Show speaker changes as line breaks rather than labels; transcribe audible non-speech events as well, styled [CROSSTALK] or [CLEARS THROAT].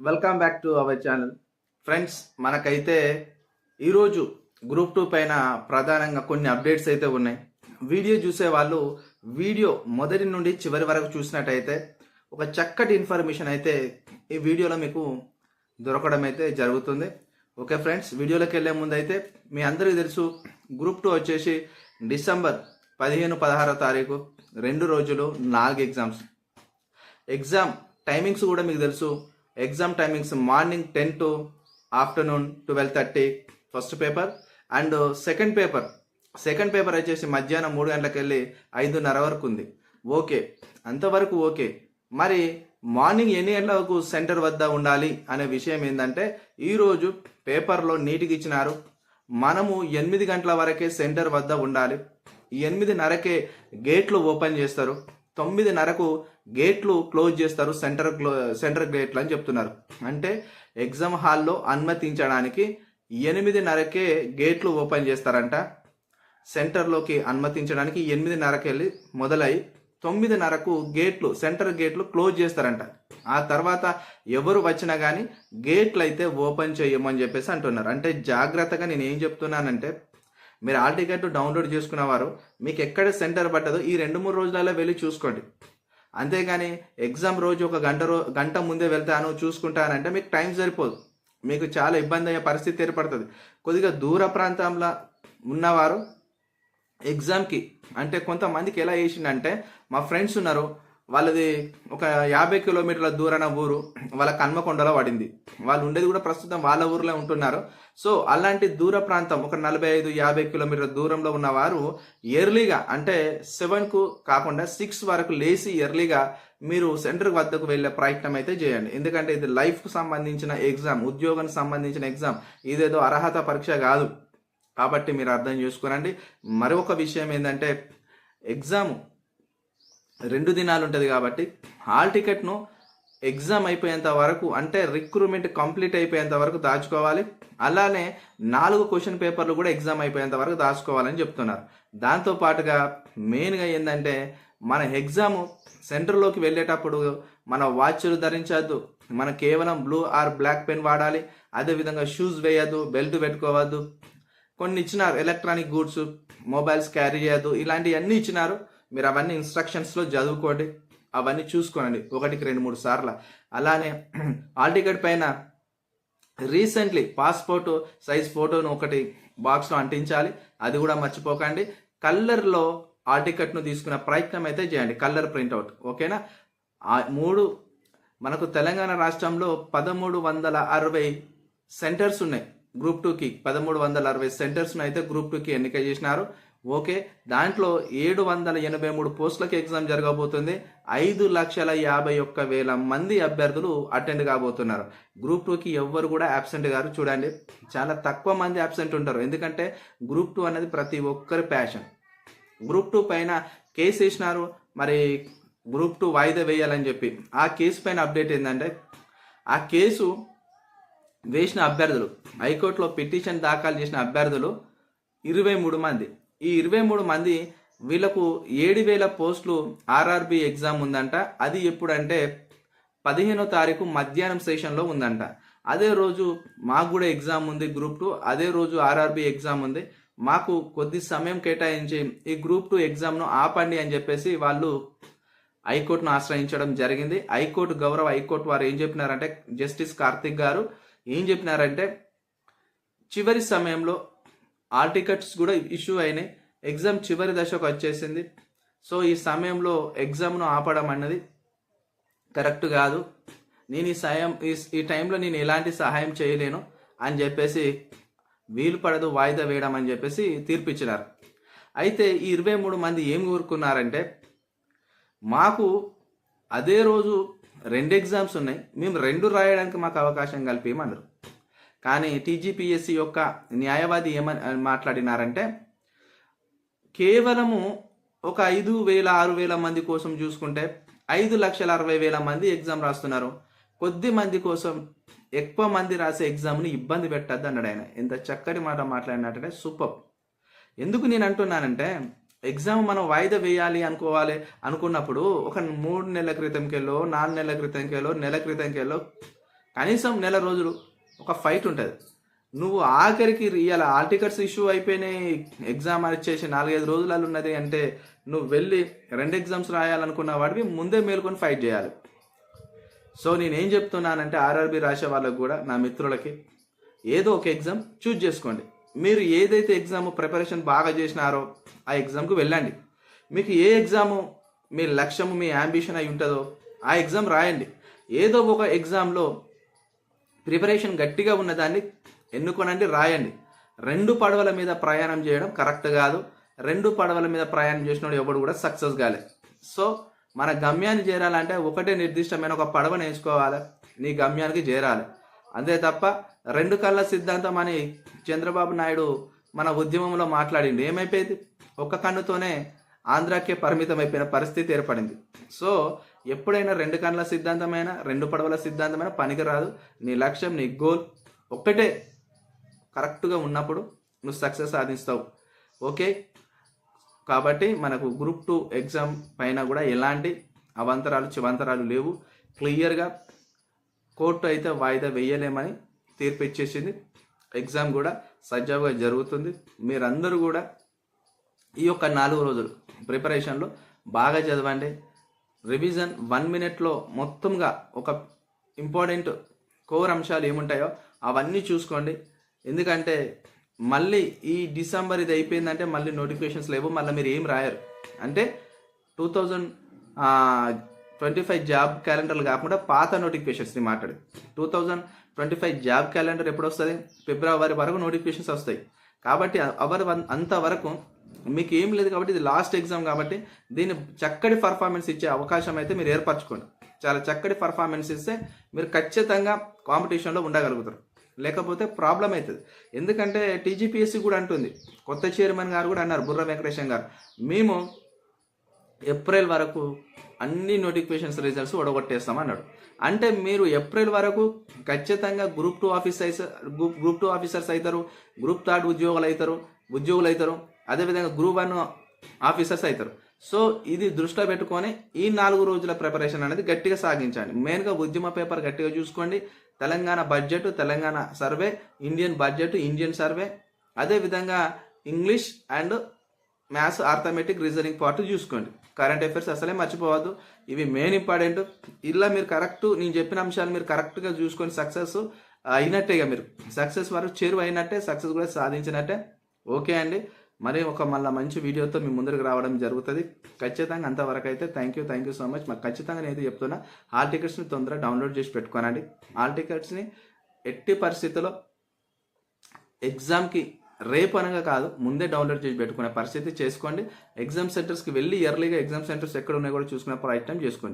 Welcome back to our channel. Friends మనకైతే ఈరోజు group two పైన ప్రధానంగా కొన్ని అప్డేట్స్ అయితే ఉన్నాయి. వీడియో చూసే వాళ్ళు వీడియో మొదటి నుండి చివరి వరకు చూసినట్టయితే ఒక చక్కటి ఇన్ఫర్మేషన్ అయితే ఈ వీడియోలో మీకు దొరకడం అయితే జరుగుతుంది. ఓకే ఫ్రెండ్స్ వీడియోలోకి వెళ్ళే ముందు అయితే మీ అందరికీ తెలుసు గ్రూప్ టూ వచ్చేసి డిసెంబర్ పదిహేను పదహారో తారీఖు రెండు రోజులు నాలుగు ఎగ్జామ్స్. ఎగ్జామ్ టైమింగ్స్ కూడా మీకు తెలుసు. Exam timings morning ten to afternoon twelve thirty first paper and second paper second paper వచ్చేసి మధ్యాహ్నం మూడు గంటలకు వెళ్ళి ఐదున్నర వరకు ఉంది. ఓకే. అంతవరకు ఓకే. మరి మార్నింగ్ ఎన్ని గంటల వరకు సెంటర్ వద్ద ఉండాలి అనే విషయం ఏంటంటే ఈరోజు పేపర్లో నీటికి ఇచ్చినారు. మనము ఎనిమిది గంటల వరకే సెంటర్ వద్ద ఉండాలి. ఎనిమిదిన్నరకే గేట్లు ఓపెన్ చేస్తారు. తొమ్మిదిన్నరకు గేట్లు క్లోజ్ చేస్తారు సెంటర్ క్లో సెంటర్ గేట్లు అని చెప్తున్నారు. అంటే ఎగ్జామ్ హాల్లో అనుమతించడానికి ఎనిమిదిన్నరకే గేట్లు ఓపెన్ చేస్తారంట. సెంటర్లోకి అనుమతించడానికి ఎనిమిదిన్నరకి వెళ్ళి మొదలై తొమ్మిదిన్నరకు గేట్లు సెంటర్ గేట్లు క్లోజ్ చేస్తారంట. ఆ తర్వాత ఎవరు వచ్చినా కానీ గేట్లు అయితే ఓపెన్ చేయమని చెప్పేసి అంటున్నారు. అంటే జాగ్రత్తగా నేను ఏం చెప్తున్నానంటే మీరు ఆల్ టికెట్ డౌన్లోడ్ చేసుకున్నవారు మీకు ఎక్కడ సెంటర్ పడ్డదో ఈ రెండు మూడు రోజులలో వెళ్ళి చూసుకోండి. అంతేగాని ఎగ్జామ్ రోజు ఒక గంట రో గంట ముందే వెళ్తాను చూసుకుంటానంటే మీకు టైం సరిపోదు. మీకు చాలా ఇబ్బంది అయ్యే పరిస్థితి ఏర్పడుతుంది. కొద్దిగా దూర ప్రాంతంలో ఉన్నవారు ఎగ్జామ్కి అంటే కొంతమందికి ఎలా చేసిండంటే మా ఫ్రెండ్స్ ఉన్నారు వాళ్ళది ఒక యాభై కిలోమీటర్ల దూరాన ఊరు వాళ్ళ కన్మకొండలో పడింది. వాళ్ళు ఉండేది కూడా ప్రస్తుతం వాళ్ళ ఊర్లో ఉంటున్నారు. సో అలాంటి దూర ప్రాంతం ఒక నలభై ఐదు యాభై కిలోమీటర్ల దూరంలో ఉన్నవారు ఎర్లీగా అంటే సెవెన్కు కాకుండా సిక్స్ వరకు లేచి ఎర్లీగా మీరు సెంటర్ వద్దకు వెళ్ళే ప్రయత్నం అయితే చేయండి. ఎందుకంటే ఇది లైఫ్కు సంబంధించిన ఎగ్జామ్ ఉద్యోగానికి సంబంధించిన ఎగ్జామ్ ఇదేదో అర్హత పరీక్ష కాదు. కాబట్టి మీరు అర్థం చేసుకోనండి. మరొక విషయం ఏంటంటే ఎగ్జామ్ రెండు దినాలు ఉంటుంది కాబట్టి హాల్ టికెట్ను ఎగ్జామ్ అయిపోయేంత వరకు అంటే రిక్రూట్మెంట్ కంప్లీట్ అయిపోయేంత వరకు దాచుకోవాలి. అలానే నాలుగు క్వశ్చన్ పేపర్లు కూడా ఎగ్జామ్ అయిపోయేంత వరకు దాచుకోవాలని చెప్తున్నారు. దాంతో పాటుగా మెయిన్గా ఏంటంటే మన ఎగ్జామ్ సెంటర్లోకి వెళ్ళేటప్పుడు మన వాచ్లు ధరించద్దు. మన కేవలం బ్లూ ఆర్ బ్లాక్ పెన్ వాడాలి. అదేవిధంగా షూస్ వేయద్దు బెల్ట్ పెట్టుకోవద్దు. కొన్ని ఇచ్చినారు ఎలక్ట్రానిక్ గూడ్స్ మొబైల్స్ క్యారీ చేయద్దు. ఇలాంటివన్నీ ఇచ్చినారు. మీరు అవన్నీ ఇన్స్ట్రక్షన్స్లో చదువుకోండి. అవన్నీ చూసుకోనండి. ఒకటికి రెండు మూడు సార్లు. అలానే [CLEARS THROAT] హాల్ టికెట్ పైన రీసెంట్లీ పాస్పోర్ట్ సైజ్ ఫోటోను ఒకటి బాక్స్లో అంటించాలి. అది కూడా మర్చిపోకండి. కలర్లో హాల్ టికెట్ను తీసుకునే ప్రయత్నం అయితే చేయండి. Colour printout. ఓకేనా? ఆ మూడు మనకు తెలంగాణ రాష్ట్రంలో పదమూడు వందల అరవై సెంటర్స్ ఉన్నాయి. గ్రూప్ టూకి పదమూడు వందల అరవై సెంటర్స్ను అయితే గ్రూప్ టూకి ఎన్నిక చేసినారు. ఓకే? దాంట్లో ఏడు వందల ఎనభై మూడు పోస్టులకి ఎగ్జామ్ జరగబోతుంది. ఐదు లక్షల యాభై ఒక్క వేల మంది అభ్యర్థులు అటెండ్ కాబోతున్నారు. గ్రూప్ టూకి ఎవ్వరు కూడా అబ్సెంట్ గారు చూడండి. చాలా తక్కువ మంది అబ్సెంట్ ఉంటారు. ఎందుకంటే గ్రూప్ టూ అనేది ప్రతి ఒక్కరి ప్యాషన్. గ్రూప్ టూ పైన కేసు వేసినారు. మరి గ్రూప్ టూ వాయిదా వేయాలని చెప్పి. ఆ కేసు పైన అప్డేట్ ఏంటంటే ఆ కేసు వేసిన అభ్యర్థులు హైకోర్టులో పిటిషన్ దాఖలు చేసిన అభ్యర్థులు ఇరవై మూడు మంది. ఈ ఇరవై మూడు మంది వీళ్ళకు ఏడు వేల పోస్టులు ఆర్ఆర్బి ఎగ్జామ్ ఉందంట. అది ఎప్పుడంటే పదిహేనో తారీఖు మధ్యాహ్నం సెషన్లో ఉందంట. అదే రోజు మాకు కూడా ఎగ్జామ్ ఉంది గ్రూప్ టూ. అదే రోజు ఆర్ఆర్బి ఎగ్జామ్ ఉంది. మాకు కొద్ది సమయం కేటాయించి ఈ గ్రూప్ టూ ఎగ్జామ్ను ఆపండి అని చెప్పేసి వాళ్ళు హైకోర్టును ఆశ్రయించడం జరిగింది. హైకోర్టు గౌరవ హైకోర్టు వారు ఏం చెప్పినారంటే జస్టిస్ కార్తిక్ గారు ఏం చెప్పినారంటే చివరి సమయంలో ఆల్ టికెట్స్ కూడా ఇష్యూ అయినాయి. ఎగ్జామ్ చివరి దశకు వచ్చేసింది. సో ఈ సమయంలో ఎగ్జామ్ను ఆపడం అన్నది కరెక్ట్ కాదు. నేను ఈ సహాయం ఈ టైంలో నేను ఎలాంటి సహాయం చేయలేను అని చెప్పేసి వీలు పడదు వాయిదా వేయడం అని చెప్పేసి తీర్పిచ్చినారు. అయితే ఈ ఇరవై మూడు మంది ఏం కోరుకున్నారంటే మాకు అదే రోజు రెండు ఎగ్జామ్స్ ఉన్నాయి. మేము రెండు రాయడానికి మాకు అవకాశం కల్పేయమన్నారు కానీ టీజీపీఎస్సి యొక్క న్యాయవాది ఏమని మాట్లాడినారంటే కేవలము ఒక ఐదు వేల ఆరు వేల మంది కోసం చూసుకుంటే ఐదు లక్షల అరవై వేల మంది ఎగ్జామ్ రాస్తున్నారు. కొద్ది మంది కోసం ఎక్కువ మంది రాసే ఎగ్జామ్ని ఇబ్బంది పెట్టద్దు అన్నాడు ఆయన. ఎంత చక్కటి మాట మాట్లాడినట్టే సూపర్. ఎందుకు నేను అంటున్నానంటే ఎగ్జామ్ మనం వాయిదా వేయాలి అనుకోవాలి అనుకున్నప్పుడు ఒక మూడు నెలల క్రితంకెళ్ళో నాలుగు నెలల క్రితంకెళ్ళో నెల క్రితంకెళ్ళో కనీసం నెల రోజులు ఒక ఫైట్ ఉంటుంది. నువ్వు ఆఖరికి ఇవాళ ఆల్ టికెట్స్ ఇష్యూ అయిపోయినాయి ఎగ్జామ్ చేసి నాలుగైదు రోజులలో ఉన్నది అంటే నువ్వు వెళ్ళి రెండు ఎగ్జామ్స్ రాయాలనుకున్న వాడివి ముందే మేల్కొని ఫైట్ చేయాలి. సో నేనేం చెప్తున్నానంటే ఆర్ఆర్బి రాసే వాళ్ళకు కూడా నా మిత్రులకి ఏదో ఒక ఎగ్జామ్ చూజ్ చేసుకోండి. మీరు ఏదైతే ఎగ్జామ్ ప్రిపరేషన్ బాగా చేసినారో ఆ ఎగ్జామ్కి వెళ్ళండి. మీకు ఏ ఎగ్జాము మీ లక్ష్యము మీ అంబిషన్ అయి ఉంటుందో ఆ ఎగ్జామ్ రాయండి. ఏదో ఒక ఎగ్జామ్లో ప్రిపరేషన్ గట్టిగా ఉన్నదాన్ని ఎన్నుకోనండి రాయండి. రెండు పడవల మీద ప్రయాణం చేయడం కరెక్ట్ కాదు. రెండు పడవల మీద ప్రయాణం చేసినోడు ఎవడు కూడా సక్సెస్ కాలేదు సో మన గమ్యాన్ని చేరాలంటే ఒకటే నిర్దిష్టమైన ఒక పడవను వేసుకోవాలి. నీ గమ్యానికి చేరాలి. అంతే తప్ప రెండు కళ్ళ సిద్ధాంతం అని చంద్రబాబు నాయుడు మన ఉద్యమంలో మాట్లాడింది ఏమైపోయింది? ఒక్క కన్నుతోనే ఆంధ్రాకే పరిమితం అయిపోయిన పరిస్థితి ఏర్పడింది. సో ఎప్పుడైనా రెండు కండ్ల సిద్ధాంతమైన రెండు పడవల సిద్ధాంతమైన పనికిరాదు. నీ లక్ష్యం నీ గోల్ ఒక్కటే కరెక్ట్గా ఉన్నప్పుడు నువ్వు సక్సెస్ సాధిస్తావు. ఓకే? కాబట్టి మనకు గ్రూప్ టూ ఎగ్జామ్ పైన కూడా ఎలాంటి అవంతరాలు చివంతరాలు లేవు. క్లియర్గా కోర్టు అయితే వాయిదా వేయలేమని తీర్పు ఇచ్చేసింది. ఎగ్జామ్ కూడా సజావుగా జరుగుతుంది. మీరందరూ కూడా ఈ యొక్క నాలుగు రోజులు ప్రిపరేషన్లో బాగా చదవండి. రివిజన్ వన్ మినిట్లో మొత్తంగా ఒక ఇంపార్టెంట్ కోర్ అంశాలు ఏముంటాయో అవన్నీ చూసుకోండి. ఎందుకంటే మళ్ళీ ఈ డిసెంబర్ ఇది అయిపోయిందంటే మళ్ళీ నోటిఫికేషన్స్ లేవు మళ్ళీ మీరు ఏం రాయరు. అంటే two thousand twenty five job క్యాలెండర్లు కాకుండా పాత నోటిఫికేషన్స్ని మాట్లాడు. Two thousand twenty five job calendar ఎప్పుడు వస్తుంది ఫిబ్రవరి వరకు నోటిఫికేషన్స్ వస్తాయి. కాబట్టి అవర్ అంతవరకు మీకు ఏం లేదు కాబట్టి ఇది లాస్ట్ ఎగ్జామ్ కాబట్టి దీన్ని చక్కటి పర్ఫార్మెన్స్ ఇచ్చే అవకాశం అయితే మీరు ఏర్పరచుకోండి. చాలా చక్కటి పర్ఫార్మెన్స్ ఇస్తే మీరు ఖచ్చితంగా కాంపిటీషన్లో ఉండగలుగుతారు. లేకపోతే ప్రాబ్లం అవుతుంది. ఎందుకంటే టీజీపీఎస్సీ కూడా అంటుంది. కొత్త చైర్మన్ గారు కూడా అన్నారు బుర్ర వెంకటేశం గారు. మేము ఏప్రిల్ వరకు అన్ని నోటిఫికేషన్స్ రిజల్ట్స్ ఒడగొట్టేస్తాం అన్నాడు అంటే మీరు ఏప్రిల్ వరకు ఖచ్చితంగా group two officers group two officers అవుతారు గ్రూప్ థర్డ్ ఉద్యోగులు అవుతారు ఉద్యోగులు అవుతారు అదేవిధంగా గ్రూప్ వన్ ఆఫీసర్స్ అవుతారు. సో ఇది దృష్టిలో పెట్టుకొని ఈ నాలుగు రోజుల ప్రిపరేషన్ అనేది గట్టిగా సాగించండి మెయిన్గా ఉద్యమ పేపర్ గట్టిగా చూసుకోండి. Telangana budget Telangana survey Indian budget Indian survey అదేవిధంగా English and maths arithmetic reasoning part చూసుకోండి. కరెంట్ అఫైర్స్ అసలే మర్చిపోవద్దు. ఇవి మెయిన్ ఇంపార్టెంట్. ఇలా మీరు కరెక్ట్ నేను చెప్పిన అంశాలు మీరు కరెక్ట్గా చూసుకొని సక్సెస్ అయినట్టేగా మీరు. సక్సెస్ వరకు చేరువ అయినట్టే సక్సెస్ కూడా సాధించినట్టే. ఓకే అండి. మరి ఒక మళ్ళీ మంచి వీడియోతో మీ ముందరికి రావడం జరుగుతుంది. ఖచ్చితంగా అంతవరకు అయితే thank you thank you so much మాకు ఖచ్చితంగా నేను చెప్తున్నా హాల్ టికెట్స్ని తొందరగా డౌన్లోడ్ చేసి పెట్టుకోనండి. హాల్ టికెట్స్ని ఎట్టి పరిస్థితుల్లో ఎగ్జామ్కి రేపు అనగా కాదు ముందే డౌన్లోడ్ చేసి పెట్టుకునే పరిస్థితి చేసుకోండి. ఎగ్జామ్ సెంటర్స్కి వెళ్ళి ఇయర్లీగా ఎగ్జామ్ సెంటర్స్ ఎక్కడ ఉన్నాయో కూడా చూసుకునే ప్రయత్నం చేసుకోండి.